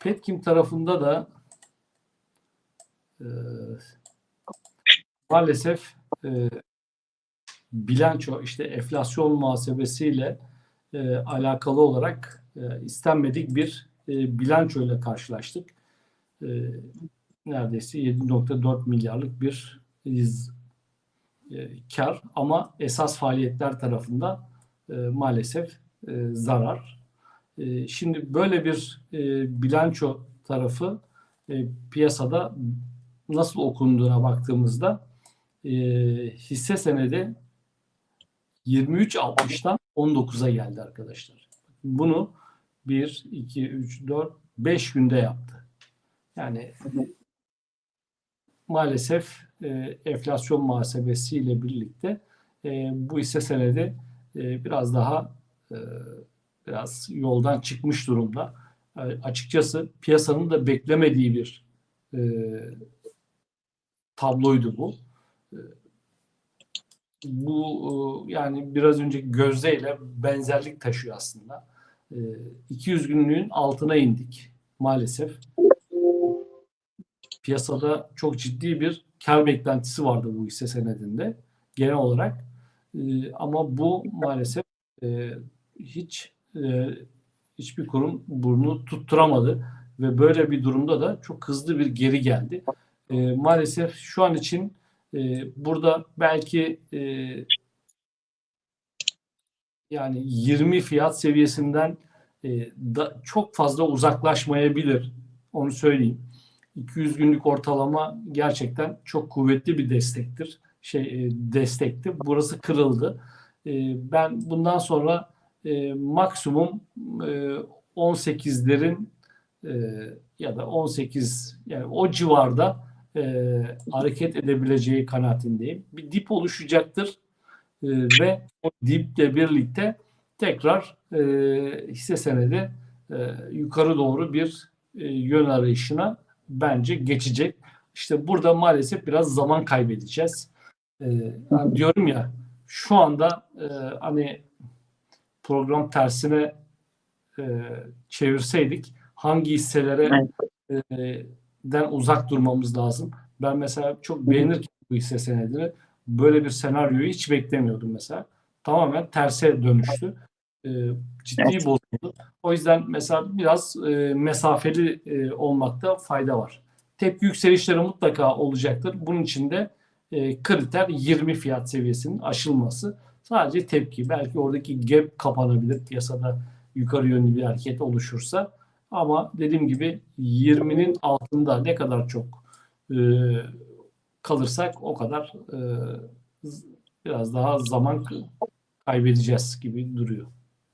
Petkim tarafında da e, maalesef e, bilanço işte enflasyon muhasebesiyle e, alakalı olarak e, istenmedik bir e, bilanço ile karşılaştık. E, neredeyse 7.4 milyarlık bir iz, e, kar ama esas faaliyetler tarafında e, maalesef e, zarar. E, şimdi böyle bir e, bilanço tarafı e, piyasada nasıl okunduğuna baktığımızda e, hisse senedi 23.60'dan 19'a geldi arkadaşlar. Bunu 1, 2, 3, 4, 5 günde yaptı. Yani maalesef enflasyon muhasebesiyle birlikte bu hisse senedi biraz daha biraz yoldan çıkmış durumda. E, açıkçası piyasanın da beklemediği bir e, tabloydu bu. E, bu e, yani biraz önceki Gözde benzerlik taşıyor aslında. E, 200 günlüğün altına indik maalesef. Piyasada çok ciddi bir kar beklentisi vardı bu hisse senedinde genel olarak. E, ama bu maalesef e, hiç e, hiçbir kurum burnu tutturamadı ve böyle bir durumda da çok hızlı bir geri geldi. E, maalesef şu an için e, burada belki e, yani 20 fiyat seviyesinden e, da çok fazla uzaklaşmayabilir. Onu söyleyeyim. 200 günlük ortalama gerçekten çok kuvvetli bir destektir. Şey e, destekti. Burası kırıldı. E, ben bundan sonra e, maksimum e, 18'lerin e, ya da 18 yani o civarda e, hareket edebileceği kanaatindeyim. Bir dip oluşacaktır e, ve o diple birlikte tekrar e, hisse senedi e, yukarı doğru bir e, yön arayışına bence geçecek. İşte burada maalesef biraz zaman kaybedeceğiz. E, yani diyorum ya şu anda e, hani program tersine e, çevirseydik hangi hisselere e, den uzak durmamız lazım. Ben mesela çok beğenirken bu hisse senedini böyle bir senaryoyu hiç beklemiyordum mesela. Tamamen terse dönüştü. E, ciddi Evet. bozuldu. O yüzden mesela biraz e, mesafeli e, olmakta fayda var. Tepki yükselişleri mutlaka olacaktır. Bunun için de e, kriter 20 fiyat seviyesinin aşılması. Sadece tepki. Belki oradaki gap kapanabilir. Piyasada yukarı yönlü bir hareket oluşursa. Ama dediğim gibi 20'nin altında ne kadar çok e, kalırsak o kadar e, biraz daha zaman kaybedeceğiz gibi duruyor.